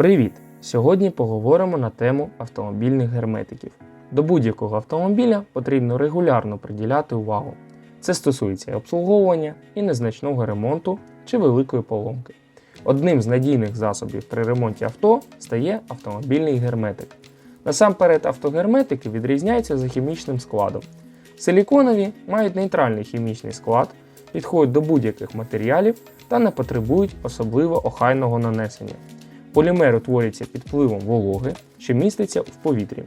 Привіт! Сьогодні поговоримо на тему автомобільних герметиків. До будь-якого автомобіля потрібно регулярно приділяти увагу. Це стосується і обслуговування, і незначного ремонту чи великої поломки. Одним з надійних засобів при ремонті авто стає автомобільний герметик. Насамперед, автогерметики відрізняються за хімічним складом. Силіконові мають нейтральний хімічний склад, підходять до будь-яких матеріалів та не потребують особливо охайного нанесення. Полімер утворюється під впливом вологи, що міститься в повітрі.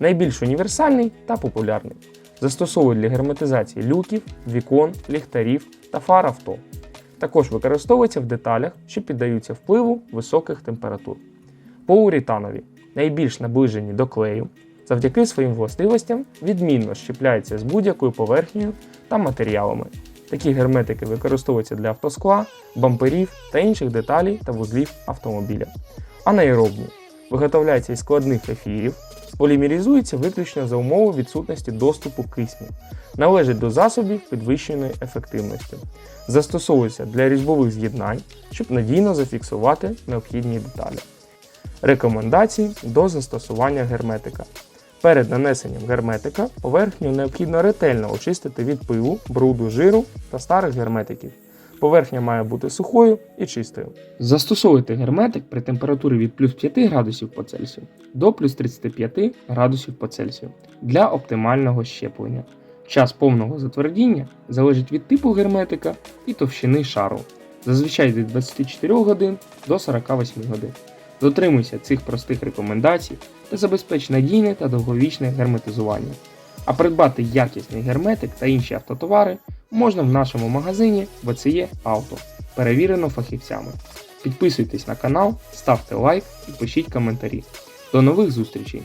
Найбільш універсальний та популярний. Застосовують для герметизації люків, вікон, ліхтарів та фар авто. Також використовується в деталях, що піддаються впливу високих температур. Поурітанові найбільш наближені до клею, завдяки своїм властивостям відмінно щепляються з будь-якою поверхнею та матеріалами. Такі герметики використовуються для автоскла, бамперів та інших деталей та вузлів автомобіля. Анаеробні виготовляються із складних ефірів, полімеризуються виключно за умови відсутності доступу кисню, належать до засобів підвищеної ефективності, застосовуються для різьбових з'єднань, щоб надійно зафіксувати необхідні деталі. Рекомендації до застосування герметика. Перед нанесенням герметика поверхню необхідно ретельно очистити від пилу, бруду, жиру та старих герметиків. Поверхня має бути сухою і чистою. Застосовуйте герметик при температурі від плюс 5 градусів по Цельсію до плюс 35 градусів по Цельсію для оптимального щеплення. Час повного затвердіння залежить від типу герметика і товщини шару, зазвичай від 24 годин до 48 годин. Дотримуйся цих простих рекомендацій та забезпеч надійне та довговічне герметизування. А придбати якісний герметик та інші автотовари можна в нашому магазині VCE Auto, перевірено фахівцями. Підписуйтесь на канал, ставте лайк і пишіть коментарі. До нових зустрічей!